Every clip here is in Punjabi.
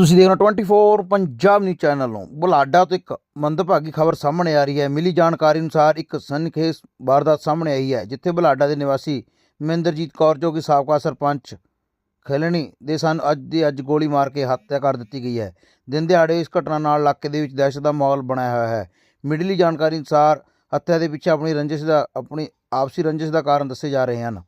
ਤੁਸੀਂ ਦੇਖ ਰਹੇ ਹੋ 24 ਪੰਜਾਬ ਨਿਊਜ਼ ਚੈਨਲ ਨੂੰ। ਬੁਲਾਡਾ ਤੋਂ ਇੱਕ ਮੰਦਭਾਗੀ ਖਬਰ ਸਾਹਮਣੇ ਆ ਰਹੀ ਹੈ। ਮਿਲੀ ਜਾਣਕਾਰੀ ਅਨੁਸਾਰ ਇੱਕ ਸਨਖੇਸ ਵਾਰਦਾਤ ਸਾਹਮਣੇ ਆਈ ਹੈ, ਜਿੱਥੇ ਬੁਲਾਡਾ ਦੇ ਨਿਵਾਸੀ ਮਹਿੰਦਰਜੀਤ ਕੌਰ, ਜੋ ਕਿ ਸਾਬਕਾ ਸਰਪੰਚ ਖੇਲਣੀ ਦੇ ਸਨ, ਅੱਜ ਦੀ ਅੱਜ ਗੋਲੀ ਮਾਰ ਕੇ ਹੱਤਿਆ ਕਰ ਦਿੱਤੀ ਗਈ ਹੈ। ਦਿਨ ਦਿਹਾੜੇ ਇਸ ਘਟਨਾ ਨਾਲ ਇਲਾਕੇ ਦੇ ਵਿੱਚ ਦਹਿਸ਼ਤ ਦਾ ਮਾਹੌਲ ਬਣਿਆ ਹੋਇਆ ਹੈ। ਮਿਡਲੀ ਜਾਣਕਾਰੀ ਅਨੁਸਾਰ ਹੱਤਿਆ ਦੇ ਪਿੱਛੇ ਆਪਣੀ ਰੰਜਿਸ਼ ਦਾ, ਆਪਣੀ ਆਪਸੀ ਰੰਜਿਸ਼ ਦਾ ਕਾਰਨ ਦੱਸੇ ਜਾ ਰਹੇ ਹਨ।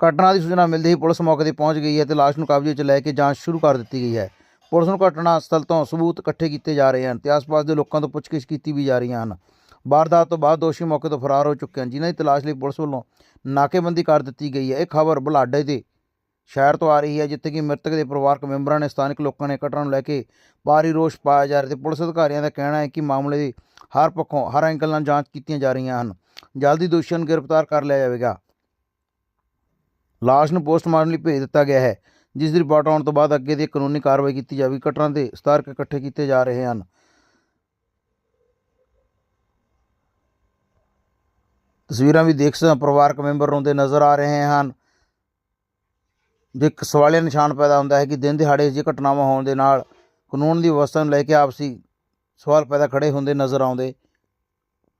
ਘਟਨਾ ਦੀ ਸੂਚਨਾ ਮਿਲਦੇ ਹੀ ਪੁਲਿਸ ਮੌਕੇ ਤੇ ਪਹੁੰਚ ਗਈ ਹੈ ਤੇ ਲਾਸ਼ ਨੂੰ ਕਬਜ਼ੇ 'ਚ ਲੈ ਕੇ ਜਾਂਚ ਸ਼ੁਰੂ ਕਰ ਦਿੱਤੀ ਗਈ ਹੈ। ਪੁਲਿਸ ਨੂੰ ਘਟਨਾ ਸਥਲ ਤੋਂ ਸਬੂਤ ਇਕੱਠੇ ਕੀਤੇ ਜਾ ਰਹੇ ਹਨ ਤੇ ਆਸ-ਪਾਸ ਦੇ ਲੋਕਾਂ ਤੋਂ ਪੁੱਛਗਿੱਛ ਕੀਤੀ ਵੀ ਜਾ ਰਹੀਆਂ ਹਨ। ਵਾਰਦਾਤ ਤੋਂ ਬਾਅਦ ਦੋਸ਼ੀ ਮੌਕੇ ਤੋਂ ਫਰਾਰ ਹੋ ਚੁੱਕੇ ਹਨ, ਜਿਨ੍ਹਾਂ ਦੀ ਤਲਾਸ਼ ਲਈ ਪੁਲਿਸ ਵੱਲੋਂ ਨਾਕੇਬੰਦੀ ਕਰ ਦਿੱਤੀ ਗਈ ਹੈ। ਇਹ ਖਬਰ ਬੁਲਾਡੇ ਦੇ ਸ਼ਹਿਰ ਤੋਂ ਆ ਰਹੀ ਹੈ, ਜਿੱਥੇ ਕਿ ਮ੍ਰਿਤਕ ਦੇ ਪਰਿਵਾਰਕ ਮੈਂਬਰਾਂ ਨੇ ਸਥਾਨਕ ਲੋਕਾਂ ਨੇ ਘਟਨਾ ਨੂੰ ਲੈ ਕੇ ਭਾਰੀ ਰੋਸ਼ ਪਾਇਆ ਜਾ ਰਿਹਾ ਤੇ ਪੁਲਿਸ ਅਧਿਕਾਰੀਆਂ ਦਾ ਕਹਿਣਾ ਹੈ ਕਿ ਮਾਮਲੇ ਦੀ ਹਰ ਪੱਖੋਂ ਹਰ ਐਂਗਲ ਨਾਲ ਜਾਂਚ ਕੀਤੀਆਂ ਜਾ ਰਹੀਆਂ ਹਨ। ਜਲਦੀ ਦੋਸ਼ੀਆਂ ਨੂੰ ਗ੍ਰਿਫਤਾਰ ਕਰ ਲਿਆ ਜਾਵੇਗਾ। ਲਾਸ਼ ਨੂੰ ਪੋਸਟਮਾਰਟਮ ਲਈ ਭੇਜ ਦਿੱਤਾ ਗਿਆ ਹੈ, ਜਿਸ ਦੀ ਰਿਪੋਰਟ ਆਉਣ ਤੋਂ ਬਾਅਦ ਅੱਗੇ ਦੀ ਕਾਨੂੰਨੀ ਕਾਰਵਾਈ ਕੀਤੀ ਜਾਵੇਗੀ ਘਟਨਾ ਦੇ ਸਤਾਰਕ ਇਕੱਠੇ ਕੀਤੇ ਜਾ ਰਹੇ ਹਨ। ਤਸਵੀਰਾਂ ਵੀ ਦੇਖ ਸਕਦੇ ਪਰਿਵਾਰਕ ਮੈਂਬਰ ਰੋਂਦੇ ਨਜ਼ਰ ਆ ਰਹੇ ਹਨ। ਜੇ ਇੱਕ ਸਵਾਲੀਆ ਨਿਸ਼ਾਨ ਪੈਦਾ ਹੁੰਦਾ ਹੈ ਕਿ ਦਿਨ ਦਿਹਾੜੇ ਜੇ ਘਟਨਾਵਾਂ ਹੋਣ ਦੇ ਨਾਲ ਕਾਨੂੰਨ ਦੀ ਵਿਵਸਥਾ ਨੂੰ ਲੈ ਕੇ ਆਪਸੀ ਸਵਾਲ ਪੈਦਾ ਖੜੇ ਹੁੰਦੇ ਨਜ਼ਰ ਆਉਂਦੇ।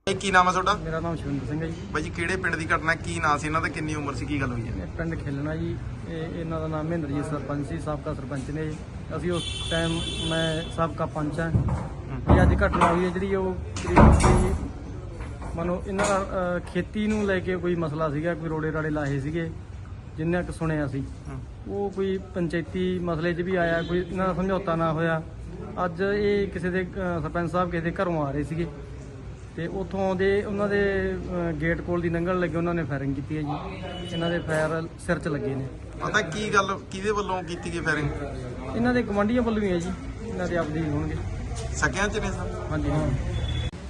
ਇਹ ਕੀ ਨਾਮ ਹੈ ਤੁਹਾਡਾ? ਮੇਰਾ ਨਾਮ ਸ਼ਿਵਿੰਦਰ ਸਿੰਘ ਹੈ ਜੀ। ਬਾਈ ਜੀ ਕਿਹੜੇ ਪਿੰਡ ਦੀ ਘਟਨਾ ਕੀ ਨਾਂ ਸੀ ਇਹਨਾਂ ਦਾ ਕਿੰਨੀ ਉਮਰ ਸੀ ਕੀ ਗੱਲ ਹੋਈ ਹੈ? ਇਹ ਪਿੰਡ ਖੇਲਣਾ ਜੀ। ਇਹ ਇਹਨਾਂ ਦਾ ਨਾਮ ਮਹਿੰਦਰ ਜੀ ਸਰਪੰਚ ਸੀ ਸਾਬਕਾ ਸਰਪੰਚ ਨੇ ਜੀ। ਅਸੀਂ ਉਸ ਟਾਈਮ ਮੈਂ ਸਾਬਕਾ ਪੰਚ ਹਾਂ। ਇਹ ਅੱਜ ਘਟਨਾ ਹੋਈ ਹੈ ਜਿਹੜੀ ਉਹ ਕਰੀਬ ਕੋਈ ਮਨੋ ਇਹਨਾਂ ਦਾ ਅਹ, ਖੇਤੀ ਨੂੰ ਲੈ ਕੇ ਕੋਈ ਮਸਲਾ ਸੀਗਾ ਕੋਈ ਰੋੜੇ ਰਾੜੇ ਲਾਹੇ ਸੀਗੇ ਜਿੰਨਾ ਕੁ ਸੁਣਿਆ ਸੀ ਉਹ ਕੋਈ ਪੰਚਾਇਤੀ ਮਸਲੇ 'ਚ ਵੀ ਆਇਆ ਕੋਈ ਇਹਨਾਂ ਦਾ ਸਮਝੌਤਾ ਨਾ ਹੋਇਆ। ਅੱਜ ਇਹ ਕਿਸੇ ਦੇ ਅਹ, ਸਰਪੰਚ ਸਾਹਿਬ ਕਿਸੇ ਦੇ ਘਰੋਂ ਆ ਰਹੇ ਸੀਗੇ। ਤੇ ਉਥੋਂ ਦੇ ਉਹਨਾਂ ਦੇ ਗੇਟ ਕੋਲ ਦੀ ਲੰਘਣ ਲੱਗੇ ਉਹਨਾਂ ਨੇ ਫਾਇਰਿੰਗ ਕੀਤੀ ਹੈ ਜੀ। ਇਹਨਾਂ ਦੇ ਫਾਇਰ ਸਿਰ 'ਚ ਲੱਗੇ ਨੇ। ਪਤਾ ਕੀ ਗੱਲ ਕਿਹਦੇ ਵੱਲੋਂ ਕੀਤੀ ਗਈ ਫਾਇਰਿੰਗ? ਇਹਨਾਂ ਦੇ ਗਵਾਂਢੀਆਂ ਵੱਲੋਂ ਹੀ ਹੈ ਜੀ। ਇਹਨਾਂ ਦੇ ਆਪਦੇ ਹੀ ਹੋਣਗੇ। ਸਕਿਆਂ ਚ ਨੇ ਸਰ? ਹਾਂਜੀ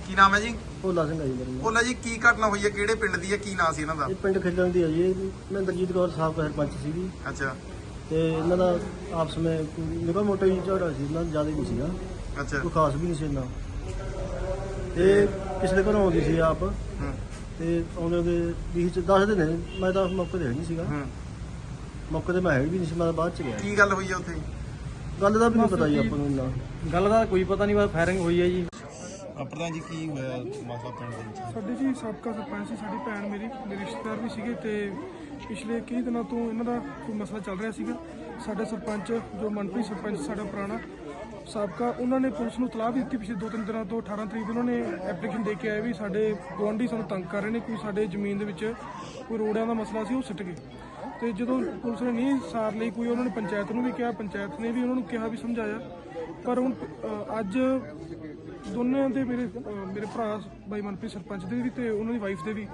ਕੀ ਨਾਮ ਹੈ ਜੀ? ਭੋਲਾ ਸਿੰਘ ਆ ਜੀ ਮੇਰਾ। ਬੋਲਾ ਜੀ ਕੀ ਘਟਨਾ ਹੋਈ ਹੈ? ਕਿਹੜੇ ਪਿੰਡ ਦੀ ਹੈ? ਕੀ ਨਾਂ ਸੀ ਇਹਨਾਂ ਦਾ? ਇਹ ਪਿੰਡ ਖੇਡਣ ਦੀ ਹੈ ਜੀ। ਇਹ ਮਹਿੰਦਰਜੀਤ ਕੌਰ ਸਾਬਕਾ ਸਰਪੰਚ ਸੀਗੀ ਅੱਛਾ। ਤੇ ਇਹਨਾਂ ਦਾ ਆਪਸ ਵਿੱਚ ਨਿਕਾ ਮੋਟਾ ਹੀ ਝਗੜਾ ਸੀ। ਇਹਨਾਂ ਦਾ ਜ਼ਿਆਦਾ ਨਹੀਂ ਸੀਗਾ। ਅੱਛਾ। ਕੋਈ ਖਾਸ ਵੀ ਨਹੀਂ ਸੀ ਇਹਨਾਂ ਤੇ ਪਿਛਲੇ ਘਰੋਂ ਆਉਂਦੀ ਸੀ ਆਪ। ਹੂੰ। ਤੇ ਆਉਂਦੇ ਦੇ ਵੀਹ ਚ ਦੱਸਦੇ ਨੇ ਮੈਂ ਤਾਂ ਮੌਕੇ ਤੇ ਹੈ ਨਹੀਂ ਸੀਗਾ। ਹੂੰ। ਮੌਕੇ ਤੇ ਮੈਂ ਹੈ ਵੀ ਨਹੀਂ ਸੀ ਮੈਂ ਤਾਂ ਬਾਅਦ ਚ ਗਿਆ। ਕੀ ਗੱਲ ਹੋਈ ਹੈ ਉੱਥੇ? ਗੱਲ ਦਾ ਵੀ ਨਹੀਂ ਪਤਾ ਜੀ ਆਪਾਂ ਨੂੰ ਇੰਨਾ। ਗੱਲ ਦਾ ਕੋਈ ਪਤਾ ਨਹੀਂ ਬਸ ਫਾਇਰਿੰਗ ਹੋਈ ਹੈ ਜੀ। ਪ੍ਰਧਾਨ ਜੀ ਕੀ ਹੋਇਆ ਮਸਲਾ ਪਿੰਡ ਦੇ ਵਿੱਚ? ਸਾਡੇ ਜੀ ਸਾਬਕਾ ਸਰਪੰਚ ਸੀ ਸਾਡੀ ਭੈਣ ਮੇਰੀ ਮੇਰੇ ਰਿਸ਼ਤੇਦਾਰ ਵੀ ਸੀਗੇ ਤੇ ਪਿਛਲੇ ਕਈ ਦਿਨਾਂ ਤੋਂ ਇਹਨਾਂ ਦਾ ਕੋਈ ਮਸਲਾ ਚੱਲ ਰਿਹਾ ਸੀਗਾ। ਸਾਡਾ ਸਰਪੰਚ ਜੋ ਮਨਪ੍ਰੀਤ ਸਰਪੰਚ ਸਾਡਾ ਪੁਰਾਣਾ ਸਾਬਕਾ ਉਹਨਾਂ ਨੇ ਪੁਲਿਸ ਨੂੰ ਤਲਾਹ ਵੀ ਦਿੱਤੀ ਪਿਛਲੇ ਦੋ ਤਿੰਨ ਦਿਨਾਂ ਤੋਂ 18 ਤਰੀਕ ਨੂੰ ਉਹਨਾਂ ਨੇ ਐਪਲੀਕੇਸ਼ਨ ਦੇ ਕੇ ਆਏ ਵੀ ਸਾਡੇ ਗੁਆਂਢੀ ਸਾਨੂੰ ਤੰਗ ਕਰ ਰਹੇ ਨੇ ਕੋਈ ਸਾਡੇ ਜ਼ਮੀਨ ਦੇ ਵਿੱਚ ਕੋਈ ਰੋੜਿਆਂ ਦਾ ਮਸਲਾ ਸੀ, ਉਹ ਸਿੱਟ ਗਏ। ਤੇ ਜਦੋਂ ਪੁਲਿਸ ਨੇ ਨਹੀਂ ਸਾਰ ਲਈ ਕੋਈ, ਉਹਨਾਂ ਨੇ ਪੰਚਾਇਤ ਨੂੰ ਵੀ ਕਿਹਾ, ਪੰਚਾਇਤ ਨੇ ਵੀ ਉਹਨਾਂ ਨੂੰ ਕਿਹਾ ਵੀ ਸਮਝਾਇਆ। ਪਰ ਹੁਣ ਅੱਜ ਦੋਨਾਂ ਦੇ ਮੇਰੇ ਮੇਰੇ ਭਰਾ ਬਾਈ ਮਨਪ੍ਰੀਤ ਸਰਪੰਚ ਦੇ ਵੀ ਤੇ ਉਹਨਾਂ ਦੀ ਵਾਈਫ ਦੇ ਵੀ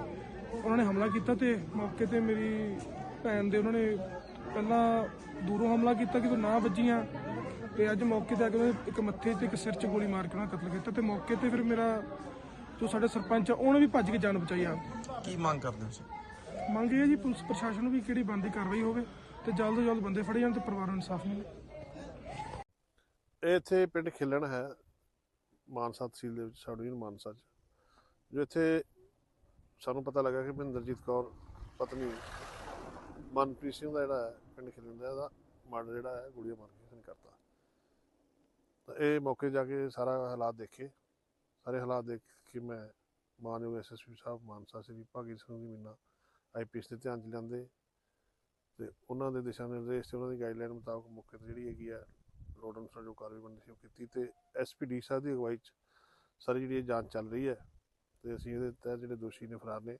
ਉਹਨਾਂ ਨੇ ਹਮਲਾ ਕੀਤਾ ਤੇ ਮੌਕੇ ਤੇ ਮੇਰੀ ਭੈਣ ਦੇ ਉਹਨਾਂ ਨੇ ਪਹਿਲਾਂ ਦੂਰੋਂ ਹਮਲਾ ਕੀਤਾ ਕਿ ਤੂੰ ਨਾ ਵੱਜੀਆਂ। ਤੇ ਅੱਜ ਮੌਕੇ ਤੇ ਆ ਕੇ ਉਹਨਾਂ ਨੇ ਇੱਕ ਮੱਥੇ ਤੇ ਇੱਕ ਸਿਰ 'ਚ ਗੋਲੀ ਮਾਰ ਕੇ ਉਹਨਾਂ ਕਤਲ ਕੀਤਾ ਤੇ ਮੌਕੇ ਤੇ ਫਿਰ ਮੇਰਾ ਜੋ ਸਾਡੇ ਸਰਪੰਚ ਆ ਉਹਨੇ ਵੀ ਭੱਜ ਕੇ ਜਾਨ ਬਚਾਈ ਆ। ਕੀ ਮੰਗ ਕਰਦੇ ਹੋ ਤੁਸੀਂ ਮੰਗ ਇਹ ਹੈ ਜੀ ਪੁਲਿਸ ਪ੍ਰਸ਼ਾਸਨ ਨੂੰ ਵੀ ਕਿਹੜੀ ਬੰਦੀ ਕਾਰਵਾਈ ਹੋਵੇ ਤੇ ਜਲਦ ਤੋਂ ਜਲਦ ਬੰਦੇ ਫੜੇ ਜਾਣ ਤੇ ਪਰਿਵਾਰ ਨੂੰ ਇਨਸਾਫ ਮਿਲੇ। ਇਹ ਇੱਥੇ ਪਿੰਡ ਖਿਲਣ ਹੈ ਮਾਨਸਾ ਤਹਿਸੀਲ ਦੇ ਵਿੱਚ ਡਿਵੀਜ਼ਨ ਮਾਨਸਾ 'ਚ। ਜੋ ਇੱਥੇ ਸਾਨੂੰ ਪਤਾ ਲੱਗਾ ਕਿ ਮਹਿੰਦਰਜੀਤ ਕੌਰ ਪਤਨੀ ਮਨਪ੍ਰੀਤ ਸਿੰਘ ਦਾ ਜਿਹੜਾ ਹੈ ਪਿੰਡ ਖਿਲਣ ਦਾ ਇਹਦਾ ਮਰਡਰ ਜਿਹੜਾ ਹੈ ਗੋਲੀਆਂ ਮਾਰ ਕੇ। ਇਹ ਮੌਕੇ ਜਾ ਕੇ ਸਾਰਾ ਹਾਲਾਤ ਦੇਖੇ। ਸਾਰੇ ਹਾਲਾਤ ਦੇਖ ਕੇ ਮੈਂ ਮਾਨਯੋਗ ਐਸਐਸਪੀ ਸਾਹਿਬ, ਮਾਨਸਾ ਸ੍ਰੀ ਭਾਗੀ ਸਿੰਘ ਦੀ ਮੀਨਾ ਆਈਪੀਐਸ ਦੇ ਧਿਆਨ 'ਚ ਲਿਆਂਦੇ ਤੇ ਉਹਨਾਂ ਦੇ ਦਿਸ਼ਾ ਨਿਰਦੇਸ਼ ਤੇ ਉਹਨਾਂ ਦੀ ਗਾਈਡਲਾਈਨ ਮੁਤਾਬਕ ਮੌਕੇ ਤੇ ਜਿਹੜੀ ਹੈਗੀ ਆ ਰੋਡ ਅਨੁਸਾਰ ਜੋ ਕਾਰਵਾਈ ਬਣਦੀ ਸੀ ਉਹ ਕੀਤੀ ਤੇ ਐਸਪੀਡੀ ਸਾਹਿਬ ਦੀ ਅਗਵਾਈ 'ਚ ਸਾਰੀ ਜਿਹੜੀ ਇਹ ਜਾਂਚ ਚੱਲ ਰਹੀ ਹੈ ਤੇ ਅਸੀਂ ਇਹਦੇ ਤਹਿਤ ਜਿਹੜੇ ਦੋਸ਼ੀ ਨੇ ਫਰਾਰ ਨੇ,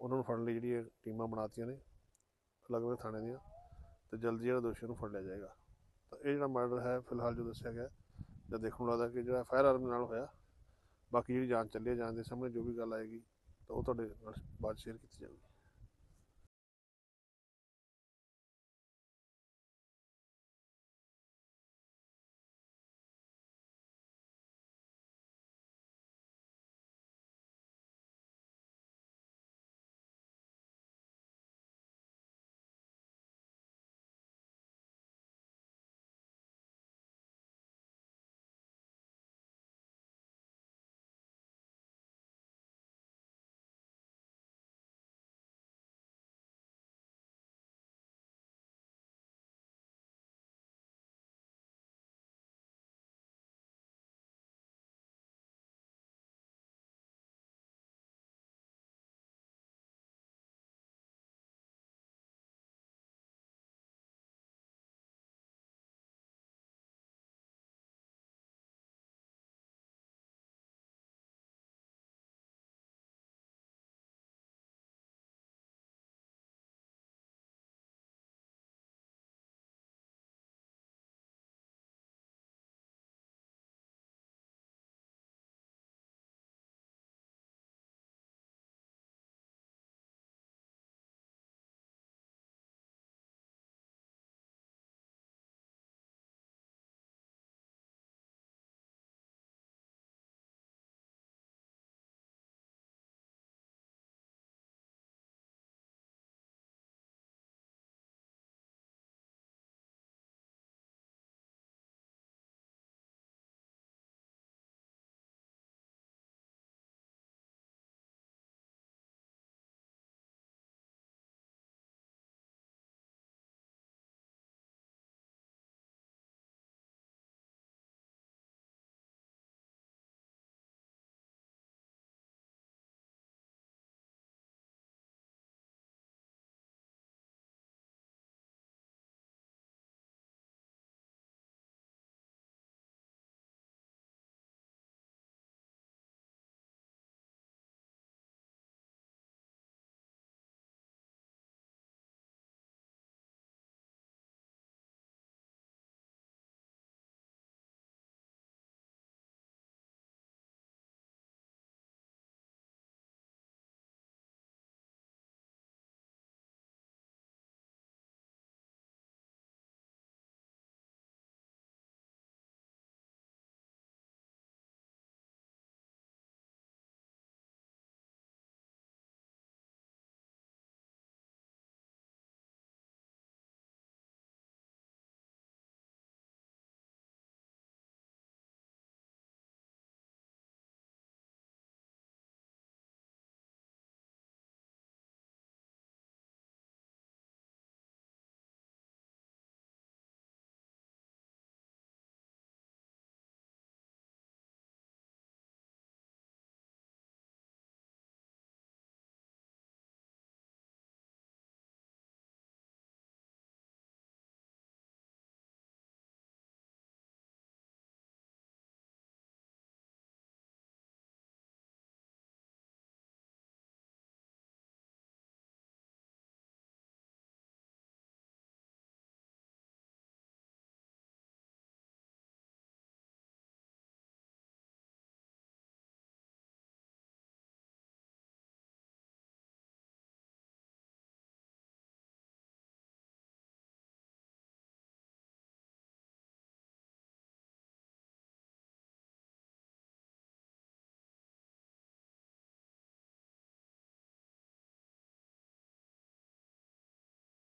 ਉਹਨਾਂ ਨੂੰ ਫੜਨ ਲਈ ਜਿਹੜੀ ਇਹ ਟੀਮਾਂ ਬਣਾਤੀਆਂ ਨੇ ਅਲੱਗ-ਅਲੱਗ ਥਾਣੇ ਦੀਆਂ ਤੇ ਜਲਦੀ ਜਿਹੜਾ ਦੋਸ਼ੀ ਨੂੰ ਫੜ ਲਿਆ ਜਾਏਗਾ। ਤਾਂ ਇਹ ਜਿਹੜਾ ਮਰਡਰ ਹੈ, ਫਿਲਹਾਲ ਜੋ ਦੱਸਿਆ ਗਿਆ ਜਾਂ ਦੇਖਣ ਨੂੰ ਲੱਗਦਾ ਕਿ ਜਿਹੜਾ ਫਾਇਰ ਆਰਮ ਨਾਲ ਹੋਇਆ, ਬਾਕੀ ਜਿਹੜੀ ਜਾਂਚ ਚੱਲੀ ਹੈ, ਜਾਂਚ ਦੇ ਸਾਹਮਣੇ ਜੋ ਵੀ ਗੱਲ ਆਏਗੀ, ਤਾਂ ਉਹ ਤੁਹਾਡੇ ਨਾਲ ਬਾਅਦ ਸ਼ੇਅਰ ਕੀਤੀ ਜਾਵੇਗੀ